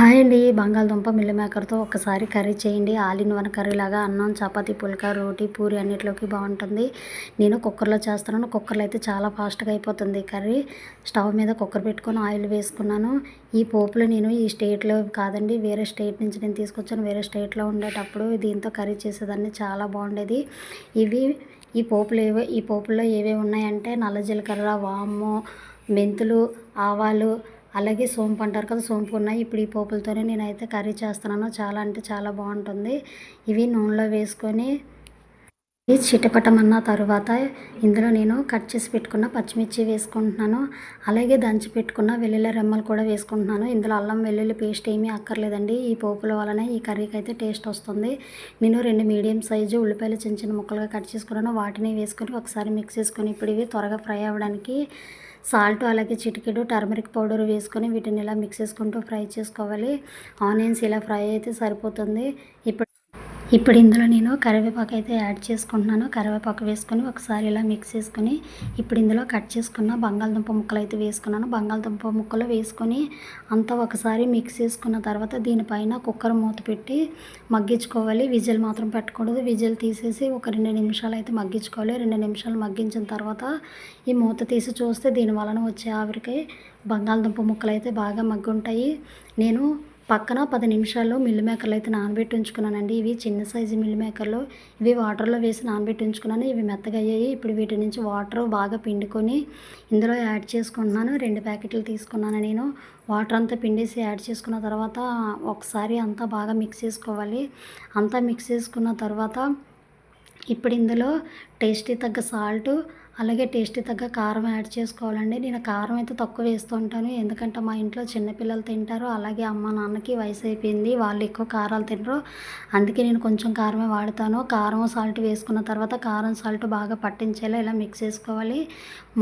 Hi అండి. బంగాళదుంప మిల్లి మేకర్తో ఒకసారి కర్రీ చేయండి. ఆల్ ఇన్ వన్ కర్రీ లాగా అన్నం చపాతీ పుల్కా రోటీ పూరి అన్నిటిలోకి బాగుంటుంది. నేను కుక్కర్లో చేస్తున్నాను. కుక్కర్లో అయితే చాలా ఫాస్ట్గా అయిపోతుంది కర్రీ. స్టవ్ మీద కుక్కర్ పెట్టుకొని ఆయిల్ వేసుకున్నాను. ఈ పోపులు నేను ఈ స్టేట్లో కాదండి వేరే స్టేట్ నుంచి నేను తీసుకొచ్చాను. వేరే స్టేట్లో ఉండేటప్పుడు దీంతో కర్రీ చేసేదాన్ని చాలా బాగుండేది. ఇవి ఈ పోపులు ఏవో ఈ పోపుల్లో ఏవే ఉన్నాయంటే నల్ల జీలకర్ర వాము మెంతులు ఆవాలు అలాగే సోంపు అంటారు కదా సోంపు ఉన్నాయి. ఇప్పుడు ఈ పోపులతోనే నేనైతే కర్రీ చేస్తున్నాను. చాలా అంటే చాలా బాగుంటుంది. ఇవి నూనెలో వేసుకొని చిటపటమన్న తర్వాత ఇందులో నేను కట్ చేసి పెట్టుకున్న పచ్చిమిర్చి వేసుకుంటున్నాను. అలాగే దంచి పెట్టుకున్న వెల్లుల్లి రెమ్మలు కూడా వేసుకుంటున్నాను. ఇందులో అల్లం వెల్లుల్లి పేస్ట్ ఏమీ అక్కర్లేదండి. ఈ పోపుల వలన ఈ కర్రీకి అయితే టేస్ట్ వస్తుంది. నేను రెండు మీడియం సైజు ఉల్లిపాయలు చిన్న చిన్న ముక్కలుగా కట్ చేసుకున్నాను. వాటిని వేసుకొని ఒకసారి మిక్స్ చేసుకొని ఇప్పుడు ఇవి త్వరగా ఫ్రై అవ్వడానికి సాల్ట్ అలాగే చిటికెడు టర్మరిక్ పౌడర్ వేసుకొని వీటిని ఇలా మిక్స్ చేసుకుంటూ ఫ్రై చేసుకోవాలి. ఆనియన్స్ ఇలా ఫ్రై అయితే సరిపోతుంది. ఇప్పుడు ఇప్పుడు ఇందులో నేను కరివేపాకు అయితే యాడ్ చేసుకుంటున్నాను. కరివేపాకు వేసుకొని ఒకసారి ఇలా మిక్స్ చేసుకొని ఇప్పుడు ఇందులో కట్ చేసుకున్న బంగాళదుంప ముక్కలు అయితే వేసుకున్నాను. బంగాళదుంప ముక్కలు వేసుకొని అంతా ఒకసారి మిక్స్ చేసుకున్న తర్వాత దీనిపైన కుక్కర్ మూత పెట్టి మగ్గించుకోవాలి. విజిల్ మాత్రం పెట్టకూడదు. విజిల్ తీసేసి ఒక రెండు నిమిషాలు అయితే మగ్గించుకోవాలి. రెండు నిమిషాలు మగ్గించిన తర్వాత ఈ మూత తీసి చూస్తే దీని వలన వచ్చే ఆవిరికి బంగాళదుంప ముక్కలు అయితే బాగా మగ్గుంటాయి. నేను పక్కన పది నిమిషాల్లో మిల్ మేకర్లు అయితే నానబెట్టి ఉంచుకున్నానండి. ఇవి చిన్న సైజు మిల్ మేకర్లు. ఇవి వాటర్లో వేసి నానబెట్టి ఉంచుకున్నాను. ఇవి మెత్తగా అయ్యాయి. ఇప్పుడు వీటి నుంచి వాటర్ బాగా పిండుకొని ఇందులో యాడ్ చేసుకుంటున్నాను. రెండు ప్యాకెట్లు తీసుకున్నాను నేను. వాటర్ అంతా పిండేసి యాడ్ చేసుకున్న తర్వాత ఒకసారి అంతా బాగా మిక్స్ చేసుకోవాలి. అంతా మిక్స్ చేసుకున్న తర్వాత ఇప్పుడు ఇందులో టేస్టీ తగ్గ సాల్ట్ అలాగే టేస్టీ తగ్గ కారం యాడ్ చేసుకోవాలండి. నేను కారం అయితే తక్కువ వేస్తూ ఉంటాను. ఎందుకంటే మా ఇంట్లో చిన్నపిల్లలు తింటారు. అలాగే అమ్మ నాన్నకి వయసు అయిపోయింది. వాళ్ళు ఎక్కువ కారాలు తినరు. అందుకే నేను కొంచెం కారమే వాడతాను. కారం సాల్ట్ వేసుకున్న తర్వాత కారం సాల్ట్ బాగా పట్టించేలా ఇలా మిక్స్ చేసుకోవాలి.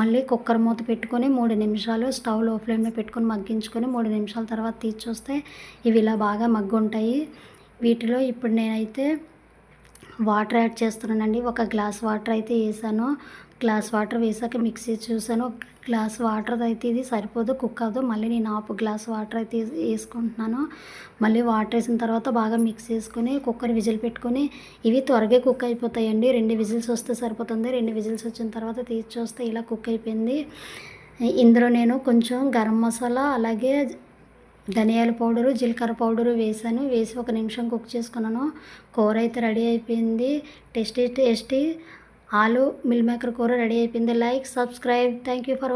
మళ్ళీ కుక్కర్ మూత పెట్టుకొని మూడు నిమిషాలు స్టవ్లో ఫ్లేమ్లో పెట్టుకొని మగ్గించుకొని మూడు నిమిషాల తర్వాత తీసి చూస్తే ఇవి ఇలా బాగా మగ్గుంటాయి. వీటిలో ఇప్పుడు నేనైతే వాటర్ యాడ్ చేస్తున్నానండి. ఒక గ్లాస్ వాటర్ అయితే వేసాను. గ్లాస్ వాటర్ వేసాక మిక్సీ చూసాను. గ్లాస్ వాటర్ అయితే ఇది సరిపోదు కుక్ అవ్వదు. మళ్ళీ నేను హాఫ్ గ్లాస్ వాటర్ అయితే వేసుకుంటున్నాను. మళ్ళీ వాటర్ వేసిన తర్వాత బాగా మిక్స్ చేసుకుని కుక్కర్ విజిల్ పెట్టుకొని ఇవి త్వరగా కుక్ అయిపోతాయండి. రెండు విజిల్స్ వస్తే సరిపోతుంది. రెండు విజిల్స్ వచ్చిన తర్వాత తీసి చూస్తే ఇలా కుక్ అయిపోయింది. ఇందులో నేను కొంచెం గరం మసాలా అలాగే ధనియాల పౌడరు జీలకర్ర పౌడరు వేసాను. వేసి ఒక నిమిషం కుక్ చేసుకున్నాను. కూర అయితే రెడీ అయిపోయింది. టేస్టీ టేస్టీ ఆలు మిల్ మేకర్ కూర రెడీ అయిపోయింది. Like subscribe. Thank you for